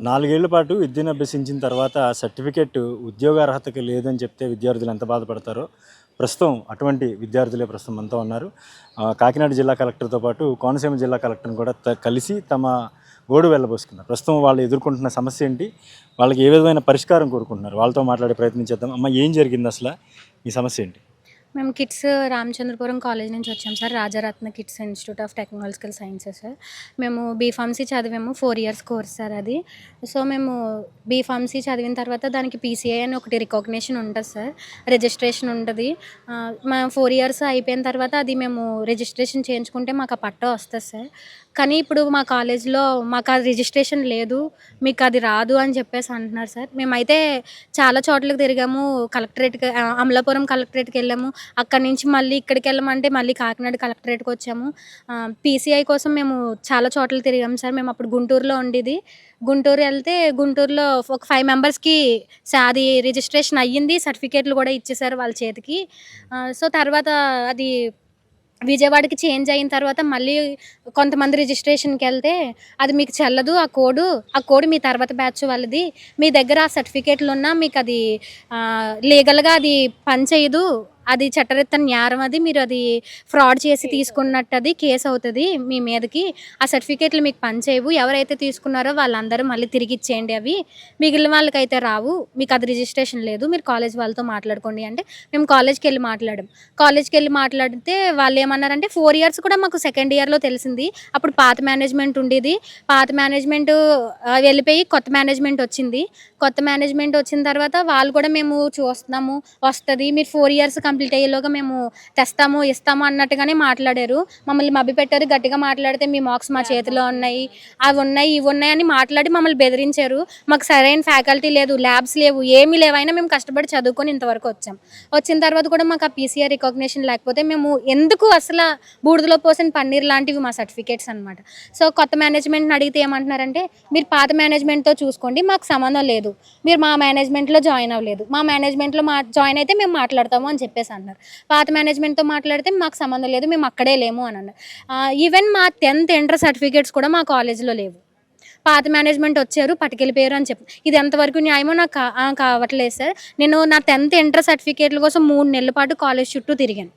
నాలుగేళ్ళ పాటు విద్యను అభ్యసించిన తర్వాత సర్టిఫికెట్ ఉద్యోగ అర్హతకి లేదని చెప్తే విద్యార్థులు ఎంత బాధపడతారో ప్రస్తుతం అటువంటి విద్యార్థులే ప్రస్తుతం అంతా ఉన్నారు. కాకినాడ జిల్లా కలెక్టర్తో పాటు కోనసీమ జిల్లా కలెక్టర్ని కూడా త- కలిసి తమ గోడు వెళ్ళబోసుకున్నారు ప్రస్తుతం వాళ్ళు ఎదుర్కొంటున్న సమస్య ఏంటి? వాళ్ళకి ఏ విధమైన పరిష్కారం కోరుకుంటున్నారు? వాళ్ళతో మాట్లాడే ప్రయత్నం చేద్దాం. అమ్మ ఏం జరిగింది అసలు? ఈ సమస్య ఏంటి? మేము కిడ్స్ రామచంద్రపురం కాలేజ్ నుంచి వచ్చాం sir. Rajaratna kids institute of technological sciences sir మేము బీఫార్మసీ చదివాము ఫోర్ ఇయర్స్ కోర్స్ సార్ అది. సో మేము బీఫార్మసీ చదివిన తర్వాత దానికి పీసీఐ అని ఒకటి రికగ్నేషన్ ఉంటుంది సార్ రిజిస్ట్రేషన్ ఉంటుంది. మా ఫోర్ ఇయర్స్ అయిపోయిన తర్వాత అది మేము రిజిస్ట్రేషన్ చేయించుకుంటే మాకు ఆ పట్టా వస్తుంది సార్ కానీ ఇప్పుడు మా కాలేజ్లో మాకు అది రిజిస్ట్రేషన్ లేదు మీకు అది రాదు అని చెప్పేసి అంటున్నారు సార్. మేమైతే చాలా చోట్లకి తిరిగాము కలెక్టరేట్కి అమలాపురం కలెక్టరేట్కి వెళ్ళాము. అక్కడి నుంచి మళ్ళీ ఇక్కడికి వెళ్ళమంటే మళ్ళీ కాకినాడ కలెక్టరేట్కి వచ్చాము. పీసీఐ కోసం మేము చాలా చోట్ల తిరిగాము సార్. మేము అప్పుడు గుంటూరులో ఉండేది. గుంటూరు వెళ్తే గుంటూరులో ఒక ఫైవ్ మెంబర్స్కి అది రిజిస్ట్రేషన్ అయ్యింది సర్టిఫికేట్లు కూడా ఇచ్చేసారు వాళ్ళ చేతికి. సో తర్వాత అది విజయవాడకి చేంజ్ అయిన తర్వాత మళ్ళీ కొంతమంది రిజిస్ట్రేషన్కి వెళ్తే అది మీకు చెల్లదు ఆ కోడ్ ఆ కోడ్ మీ తర్వాత బ్యాచ్ వాళ్ళది. మీ దగ్గర ఆ సర్టిఫికేట్లు ఉన్నా మీకు అది లీగల్గా అది పనిచేయదు. అది చట్టరీత్యా నేరం అది మీరు అది ఫ్రాడ్ చేసి తీసుకున్నట్టు అది కేసు అవుతుంది మీ మీదకి. ఆ సర్టిఫికేట్లు మీకు పనిచేయవు. ఎవరైతే తీసుకున్నారో వాళ్ళందరూ మళ్ళీ తిరిగి ఇచ్చేయండి అవి. మిగిలిన వాళ్ళకైతే రావు. మీకు అది రిజిస్ట్రేషన్ లేదు. మీరు కాలేజ్ వాళ్ళతో మాట్లాడుకోండి అంటే మేము కాలేజ్కి వెళ్ళి మాట్లాడాం. కాలేజ్కి వెళ్ళి మాట్లాడితే వాళ్ళు ఏమన్నారంటే ఫోర్ ఇయర్స్ కూడా మాకు సెకండ్ ఇయర్లో తెలిసింది. అప్పుడు పాత మేనేజ్మెంట్ ఉండేది. పాత మేనేజ్మెంట్ వెళ్ళిపోయి కొత్త మేనేజ్మెంట్ వచ్చింది. కొత్త మేనేజ్మెంట్ వచ్చిన తర్వాత వాళ్ళు కూడా మేము చూస్తున్నాము. వస్తుంది. మీరు ఫోర్ ఇయర్స్ కంప్లీట్ అయ్యేలోగా మేము తెస్తాము ఇస్తాము అన్నట్టుగానే మాట్లాడారు. మమ్మల్ని మభ్య పెట్టారు గట్టిగా మాట్లాడితే మీ మార్క్స్ మా చేతిలో ఉన్నాయి. అవి ఉన్నాయి ఇవి ఉన్నాయి అని మాట్లాడి మమ్మల్ని బెదిరించారు. మాకు సరైన ఫ్యాకల్టీ లేదు ల్యాబ్స్ లేవు ఏమీ లేవైనా మేము కష్టపడి చదువుకొని ఇంతవరకు వచ్చాం. వచ్చిన తర్వాత కూడా మాకు ఆ పీసీఆర్ రికగ్నేషన్ లేకపోతే మేము ఎందుకు అసలు బూడిదలో పోసిన పన్నీర్ లాంటివి మా సర్టిఫికేట్స్ అనమాట సో కొత్త మేనేజ్మెంట్ని అడిగితే ఏమంటున్నారంటే మీరు పాత మేనేజ్మెంట్తో చూసుకోండి మాకు సంబంధం లేదు. మీరు మా మేనేజ్మెంట్లో జాయిన్ అవ్వలేదు. మా మేనేజ్మెంట్లో మా జాయిన్ అయితే మేము మాట్లాడతాము అని చెప్పేసి అన్నారు. పాత మేనేజ్మెంట్తో మాట్లాడితే మాకు సంబంధం లేదు మేము అక్కడే లేము అని అన్నారు. ఈవెన్ మా టెన్త్ ఇంటర్ సర్టిఫికేట్స్ కూడా మా కాలేజీలో లేవు. పాత మేనేజ్మెంట్ వచ్చారు పట్టుకెళ్ళిపోయారు అని చెప్పి ఇది ఎంతవరకు న్యాయమో నాకు కావట్లేదు సార్. నేను నా టెన్త్ ఇంటర్ సర్టిఫికేట్ల కోసం మూడు నెలల పాటు కాలేజ్ చుట్టూ తిరిగాను.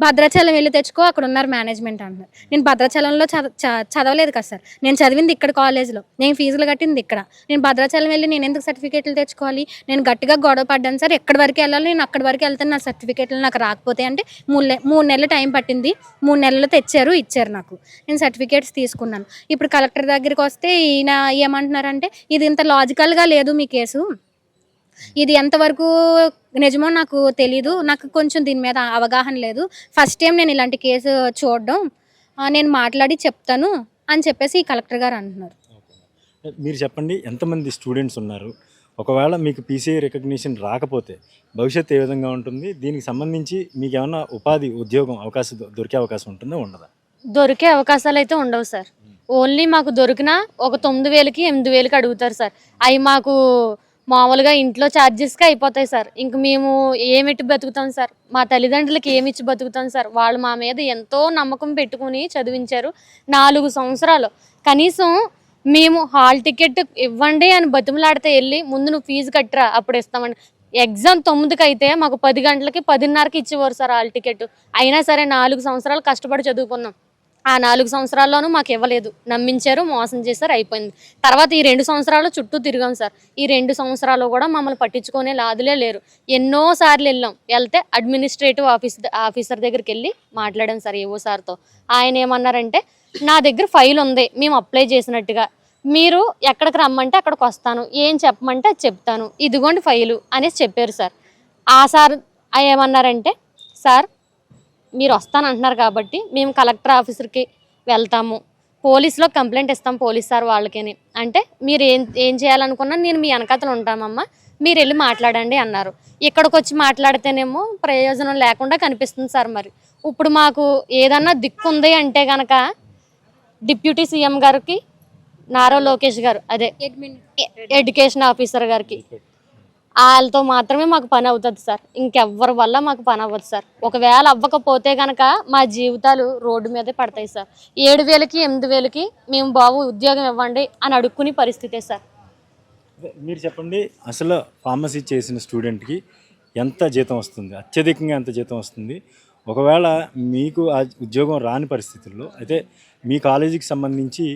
భద్రాచలం వెళ్ళి తెచ్చుకో అక్కడ ఉన్నారు మేనేజ్మెంట్ అంటున్నారు. నేను భద్రాచలంలో చదవ చ- చదవలేదు కదా సార్. నేను చదివింది ఇక్కడ కాలేజ్లో నేను ఫీజులు కట్టింది ఇక్కడ. నేను భద్రాచలం వెళ్ళి నేను ఎందుకు సర్టిఫికేట్లు తెచ్చుకోవాలి? నేను గట్టిగా గొడవ పడ్డాను సార్. ఎక్కడి వరకు వెళ్ళాలి? నేను అక్కడి వరకు వెళ్తాను నా సర్టిఫికేట్లు నాకు రాకపోతే అంటే మూడు నె- మూడు నెలలు టైం పట్టింది. మూడు నెలలు తెచ్చారు ఇచ్చారు నాకు. నేను సర్టిఫికేట్స్ తీసుకున్నాను. ఇప్పుడు కలెక్టర్ దగ్గరికి వస్తే ఈయన ఏమంటున్నారంటే ఇది ఇంత లాజికల్గా లేదు మీ కేసు. ఇది ఎంతవరకు నిజమో నాకు తెలీదు. నాకు కొంచెం దీని మీద అవగాహన లేదు. ఫస్ట్ టైం నేను ఇలాంటి కేసు చూడడం నేను మాట్లాడి చెప్తాను అని చెప్పేసి ఈ కలెక్టర్ గారు అంటున్నారు. మీరు చెప్పండి ఎంతమంది స్టూడెంట్స్ ఉన్నారు? ఒకవేళ మీకు పీసీఐ రికగ్నిషన్ రాకపోతే భవిష్యత్తు ఏ విధంగా ఉంటుంది? దీనికి సంబంధించి మీకు ఏమైనా ఉపాధి ఉద్యోగం అవకాశం దొరికే అవకాశం ఉంటుందా ఉండదా? దొరికే అవకాశాలు అయితే ఉండవు సార్. ఓన్లీ మాకు దొరికిన ఒక తొమ్మిది వేలకి ఎనిమిది వేలకి అడుగుతారు సార్. అవి మాకు మామూలుగా ఇంట్లో ఛార్జెస్కి అయిపోతాయి సార్. ఇంక మేము ఏమిటి బతుకుతాం సార్? మా తల్లిదండ్రులకి ఏమిచ్చి బతుకుతాం సార్? వాళ్ళు మా మీద ఎంతో నమ్మకం పెట్టుకుని చదివించారు నాలుగు సంవత్సరాలు. కనీసం మేము హాల్ టికెట్ ఇవ్వండి అని బతిమలాడితే వెళ్ళి ముందు నువ్వు ఫీజు కట్టరా అప్పుడు ఇస్తామని ఎగ్జామ్ తొమ్మిదికి అయితే మాకు పది గంటలకి పదిన్నరకి ఇచ్చేవారు సార్ హాల్ టికెట్. అయినా సరే నాలుగు సంవత్సరాలు కష్టపడి చదువుకున్నాం. ఆ నాలుగు సంవత్సరాల్లోనూ మాకు ఇవ్వలేదు నమ్మించారు మోసం చేశారు అయిపోయింది. తర్వాత ఈ రెండు సంవత్సరాలు చుట్టూ తిరిగాం సార్. ఈ రెండు సంవత్సరాలు కూడా మమ్మల్ని పట్టించుకునే లాదులే లేరు. ఎన్నో సార్లు వెళ్ళాం. వెళ్తే అడ్మినిస్ట్రేటివ్ ఆఫీస్ ఆఫీసర్ దగ్గరికి వెళ్ళి మాట్లాడాం సార్ ఏవో సార్తో. ఆయన ఏమన్నారంటే నా దగ్గర ఫైల్ ఉంది. మేము అప్లై చేసినట్టుగా. మీరు ఎక్కడికి రమ్మంటే అక్కడికి వస్తాను. ఏం చెప్పమంటే అది చెప్తాను. ఇదిగోండి ఫైలు అనేసి చెప్పారు సార్. ఆ సార్ ఏమన్నారంటే సార్ మీరు వస్తానంటున్నారు కాబట్టి మేము కలెక్టర్ ఆఫీసర్కి వెళ్తాము. పోలీసులో కంప్లైంట్ ఇస్తాం పోలీస్ సార్ వాళ్ళకిని. అంటే మీరు ఏం ఏం చేయాలనుకున్నా నేను మీ వెనకతలు ఉంటామమ్మా మీరు వెళ్ళి మాట్లాడండి అన్నారు. ఇక్కడికి వచ్చి మాట్లాడితేనేమో ప్రయోజనం లేకుండా కనిపిస్తుంది సార్ మరి. ఇప్పుడు మాకు ఏదన్నా దిక్కు ఉంది అంటే కనుక డిప్యూటీ సీఎం గారికి నారా లోకేష్ గారు అదే ఎడ్యుకేషన్ ఆఫీసర్ గారికి. వాళ్ళతో మాత్రమే మాకు పని అవుతుంది సార్. ఇంకెవ్వరి వల్ల మాకు పని అవ్వదు సార్. ఒకవేళ అవ్వకపోతే కనుక మా జీవితాలు రోడ్డు మీదే పడతాయి సార్. ఏడు వేలకి ఎనిమిది వేలకి మేము బాబు ఉద్యోగం ఇవ్వండి అని అడుక్కునే పరిస్థితే సార్. మీరు చెప్పండి అసలు ఫార్మసీ చేసిన స్టూడెంట్కి ఎంత జీతం వస్తుంది? అత్యధికంగా ఎంత జీతం వస్తుంది? ఒకవేళ మీకు ఆ ఉద్యోగం రాని పరిస్థితుల్లో అయితే మీ కాలేజీకి సంబంధించి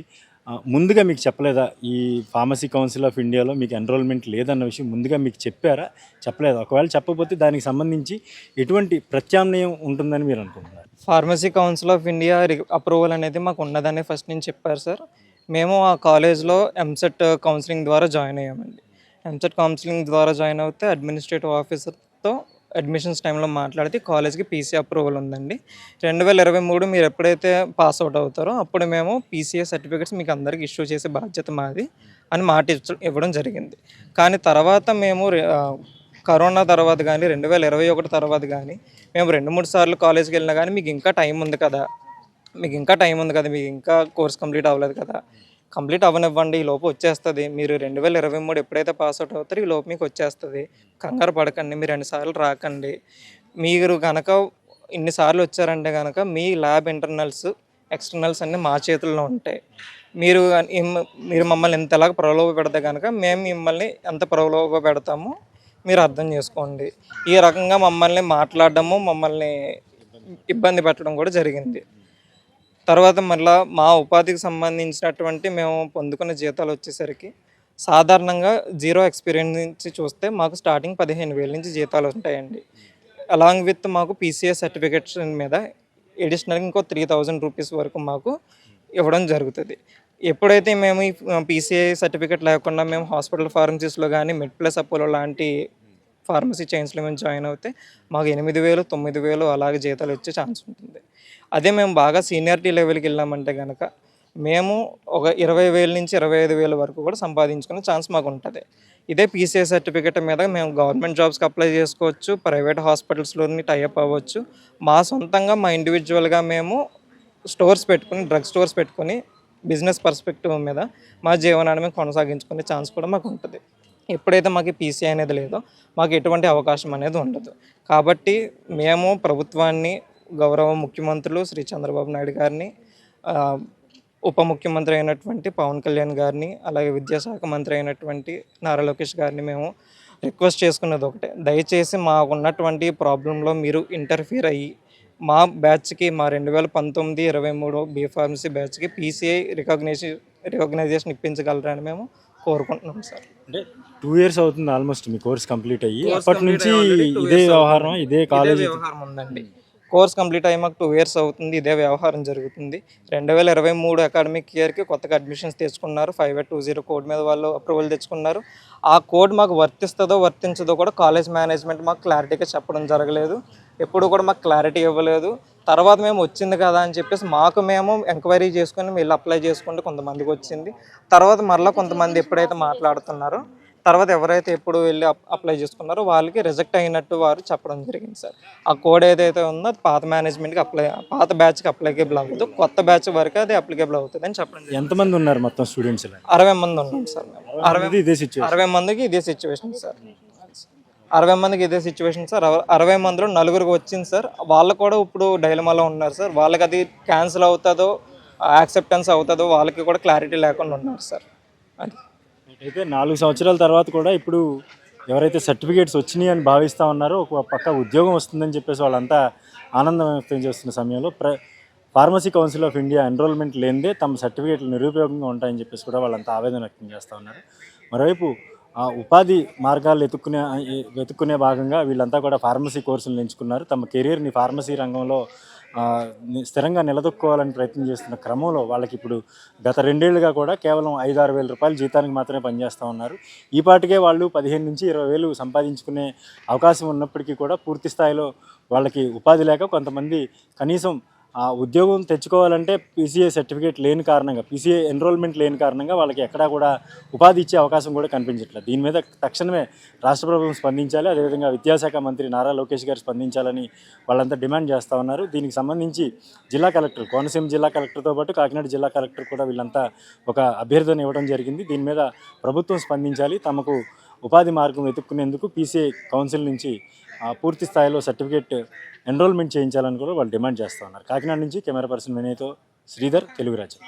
ముందుగా మీకు చెప్పలేదా? ఈ ఫార్మసీ కౌన్సిల్ ఆఫ్ ఇండియాలో మీకు ఎన్రోల్మెంట్ లేదన్న విషయం ముందుగా మీకు చెప్పారా? చెప్పలేదా? ఒకవేళ చెప్పకపోతే దానికి సంబంధించి ఎటువంటి ప్రత్యామ్నాయం ఉంటుందని మీరు అనుకుంటున్నారు? Pharmacy council of India approval అనేది మాకు ఉన్నదని ఫస్ట్ నేను చెప్పారు సార్. మేము ఆ కాలేజ్లో ఎంసెట్ కౌన్సిలింగ్ ద్వారా జాయిన్ అయ్యామండి. ఎంసెట్ కౌన్సిలింగ్ ద్వారా జాయిన్ అవుతే అడ్మినిస్ట్రేటివ్ ఆఫీసర్తో అడ్మిషన్స్ టైంలో మాట్లాడితే కాలేజ్కి పీసీ అప్రూవల్ ఉందండి. రెండు వేల ఇరవై మూడు మీరు ఎప్పుడైతే పాస్ అవుట్ అవుతారో అప్పుడు మేము పీసీఏ సర్టిఫికేట్స్ మీకు అందరికి ఇష్యూ చేసే బాధ్యత మాది అని మాట ఇచ్చ- ఇవ్వడం జరిగింది. కానీ తర్వాత మేము కరోనా తర్వాత కానీ రెండు వేల ఇరవై ఒకటి తర్వాత కానీ మేము రెండు మూడు సార్లు కాలేజ్కి వెళ్ళినా కానీ మీకు ఇంకా టైం ఉంది కదా. మీకు ఇంకా టైం ఉంది కదా. మీకు ఇంకా కోర్స్ కంప్లీట్ అవ్వలేదు కదా. కంప్లీట్ అవ్వనివ్వండి ఈ లోపు వచ్చేస్తుంది. మీరు రెండు వేల ఇరవై మూడు ఎప్పుడైతే పాస్ అవుట్ అవుతారో ఈ లోపు మీకు వచ్చేస్తుంది. కంగారు పడకండి మీరు రెండుసార్లు రాకండి. మీరు కనుక ఇన్నిసార్లు వచ్చారంటే కనుక మీ ల్యాబ్ ఇంటర్నల్స్ ఎక్స్టర్నల్స్ అన్నీ మా చేతుల్లో ఉంటాయి. మీరు మీరు మమ్మల్ని ఎంతలాగా ప్రలోభ పెడితే కనుక మేము మిమ్మల్ని ఎంత ప్రలోభ పెడతామో మీరు అర్థం చేసుకోండి. ఈ రకంగా మమ్మల్ని మాట్లాడడము మమ్మల్ని ఇబ్బంది పెట్టడం కూడా జరిగింది. తర్వాత మళ్ళా మా ఉపాధికి సంబంధించినటువంటి మేము పొందుకున్న జీతాలు వచ్చేసరికి సాధారణంగా జీరో ఎక్స్పీరియన్స్ నుంచి చూస్తే మాకు స్టార్టింగ్ పదిహేను వేల నుంచి జీతాలు ఉంటాయండి అలాంగ్ విత్ మాకు పీసీఏ సర్టిఫికేట్స్ మీద ఎడిషనల్గా ఇంకో త్రీ థౌజండ్ రూపీస్ వరకు మాకు ఇవ్వడం జరుగుతుంది. ఎప్పుడైతే మేము ఈ పీసీఐ సర్టిఫికేట్ లేకుండా మేము హాస్పిటల్ ఫార్మసీస్లో కానీ మెడ్ ప్లస్ అపోలో లాంటి ఫార్మసీ చైన్స్లో మేము జాయిన్ అవుతే మాకు ఎనిమిది వేలు తొమ్మిది వేలు అలాగే జీతాలు వచ్చే ఛాన్స్ ఉంటుంది. అదే మేము బాగా సీనియారిటీ లెవెల్కి వెళ్ళామంటే కనుక మేము ఒక ఇరవై వేల నుంచి ఇరవై ఐదు వేల వరకు కూడా సంపాదించుకునే ఛాన్స్ మాకు ఉంటుంది. ఇదే పీసీఏ సర్టిఫికేట్ మీద మేము గవర్నమెంట్ జాబ్స్కి అప్లై చేసుకోవచ్చు ప్రైవేట్ హాస్పిటల్స్లోని టైఅప్ అవ్వచ్చు. మా సొంతంగా మా ఇండివిజువల్గా మేము స్టోర్స్ పెట్టుకుని డ్రగ్ స్టోర్స్ పెట్టుకొని బిజినెస్ పర్స్పెక్టివ్ మీద మా జీవనాన్ని మేము కొనసాగించుకునే ఛాన్స్ కూడా మాకు ఉంటుంది. ఎప్పుడైతే మాకు పీసీ అనేది లేదో మాకు ఎటువంటి అవకాశం అనేది ఉండదు. కాబట్టి మేము ప్రభుత్వాన్ని గౌరవ ముఖ్యమంత్రులు శ్రీ చంద్రబాబు నాయుడు గారిని ఉప ముఖ్యమంత్రి అయినటువంటి పవన్ కళ్యాణ్ గారిని అలాగే విద్యాశాఖ మంత్రి అయినటువంటి నారా లోకేష్ గారిని మేము రిక్వెస్ట్ చేసుకున్నది ఒకటే. దయచేసి మాకు ఉన్నటువంటి ప్రాబ్లంలో మీరు ఇంటర్ఫీర్ అయ్యి మా బ్యాచ్కి మా రెండు వేల పంతొమ్మిది ఇరవై మూడు బీఫార్మసీ బ్యాచ్కి పీసీఐ రికగ్నేషన్ రికగ్నైజేషన్ ఇప్పించగలరని మేము కోరుకుంటున్నాం సార్. అంటే టూ ఇయర్స్ అవుతుంది ఆల్మోస్ట్ మీ కోర్స్ కంప్లీట్ అయ్యి. అప్పటి నుంచి ఇదే వ్యవహారం ఇదే కాలేజ్ వ్యవహారం ఉందండి. కోర్స్ కంప్లీట్ అయ్యి మాకు టూ ఇయర్స్ అవుతుంది ఇదే వ్యవహారం జరుగుతుంది. రెండు వేల ఇరవై మూడు అకాడమిక్ ఇయర్కి కొత్తగా అడ్మిషన్స్ తెచ్చుకున్నారు. Five eight two zero code మీద వాళ్ళు అప్రూవల్ తెచ్చుకున్నారు. ఆ కోడ్ మాకు వర్తిస్తుందో వర్తించదో కూడా కాలేజ్ మేనేజ్మెంట్ మాకు క్లారిటీగా చెప్పడం జరగలేదు. ఎప్పుడు కూడా మాకు క్లారిటీ ఇవ్వలేదు. తర్వాత మేము వచ్చింది కదా అని చెప్పేసి మాకు మేము ఎంక్వైరీ చేసుకుని వీళ్ళు అప్లై చేసుకుంటే కొంతమందికి వచ్చింది. తర్వాత మరలా కొంతమంది ఎప్పుడైతే మాట్లాడుతున్నారో తర్వాత ఎవరైతే ఎప్పుడు వెళ్ళి అప్- అప్లై చేసుకున్నారో వాళ్ళకి రిజెక్ట్ అయినట్టు వారు చెప్పడం జరిగింది సార్. ఆ కోడ్ ఏదైతే ఉందో అది పాత మేనేజ్మెంట్కి అప్లై పాత బ్యాచ్కి అప్లికేబుల్ అవ్వదు. కొత్త బ్యాచ్ వరకు అది అప్లికేబుల్ అవుతుంది అని చెప్పడం జరిగింది. ఎంతమంది ఉన్నారు మొత్తం స్టూడెంట్స్ అరవై మంది ఉన్నాం సార్ మేము. అరవై అరవై మందికి ఇదే సిచ్యువేషన్ సార్. అరవై మందికి ఇదే సిచ్యువేషన్ సార్. అర- అరవై మందిలో నలుగురికి వచ్చింది సార్. వాళ్ళు కూడా ఇప్పుడు డైలమాలో ఉన్నారు సార్. వాళ్ళకి అది క్యాన్సిల్ అవుతుందో యాక్సెప్టెన్స్ అవుతుందో వాళ్ళకి కూడా క్లారిటీ లేకుండా ఉన్నారు సార్. అది. అయితే నాలుగు సంవత్సరాల తర్వాత కూడా ఇప్పుడు ఎవరైతే సర్టిఫికేట్స్ వచ్చినాయి అని భావిస్తూ ఉన్నారో ఒక పక్క ఉద్యోగం వస్తుందని చెప్పేసి వాళ్ళంతా ఆనందం వ్యక్తం చేస్తున్న సమయంలో ప్ర pharmacy council of India enrolment లేనిదే తమ సర్టిఫికేట్లు నిరుపయోగంగా ఉంటాయని చెప్పేసి కూడా వాళ్ళంతా ఆవేదన వ్యక్తం చేస్తూ ఉన్నారు. మరోవైపు ఆ ఉపాధి మార్గాలు వెతుక్కునే వెతుక్కునే భాగంగా వీళ్ళంతా కూడా ఫార్మసీ కోర్సులు ఎంచుకున్నారు. తమ కెరీర్ని ఫార్మసీ రంగంలో స్థిరంగా నిలదొక్కోవాలని ప్రయత్నం చేస్తున్న క్రమంలో వాళ్ళకి ఇప్పుడు గత రెండేళ్ళుగా కూడా కేవలం ఐదు ఆరు వేల రూపాయలు జీతానికి మాత్రమే పనిచేస్తూ ఉన్నారు. ఈ పాటికే వాళ్ళు పదిహేను నుంచి ఇరవై వేలు సంపాదించుకునే అవకాశం ఉన్నప్పటికీ కూడా పూర్తి స్థాయిలో వాళ్ళకి ఉపాధి లేక కొంతమంది కనీసం ఆ ఉద్యోగం తెచ్చుకోవాలంటే పీసీఏ సర్టిఫికేట్ లేని కారణంగా పీసీఏ ఎన్రోల్మెంట్ లేని కారణంగా వాళ్ళకి ఎక్కడా కూడా ఉపాధి ఇచ్చే అవకాశం కూడా కనిపించట్లేదు. దీని మీద తక్షణమే రాష్ట్ర ప్రభుత్వం స్పందించాలి. అదేవిధంగా విద్యాశాఖ మంత్రి నారా లోకేష్ గారు స్పందించాలని వాళ్ళంతా డిమాండ్ చేస్తూ ఉన్నారు. దీనికి సంబంధించి జిల్లా కలెక్టర్ కోనసీమ జిల్లా కలెక్టర్తో పాటు కాకినాడ జిల్లా కలెక్టర్ కూడా వీళ్ళంతా ఒక అభ్యర్థన ఇవ్వడం జరిగింది. దీని మీద ప్రభుత్వం స్పందించాలి. తమకు ఉపాధి మార్గం వెతుక్కునేందుకు పీసీఐ కౌన్సిల్ నుంచి పూర్తి స్థాయిలో సర్టిఫికేట్ ఎన్రోల్మెంట్ చేయించాలని కూడా వాళ్ళు డిమాండ్ చేస్తూ ఉన్నారు. కాకినాడ నుంచి కెమెరా పర్సన్ వినయ్తో శ్రీధర్ తెలుగురాజు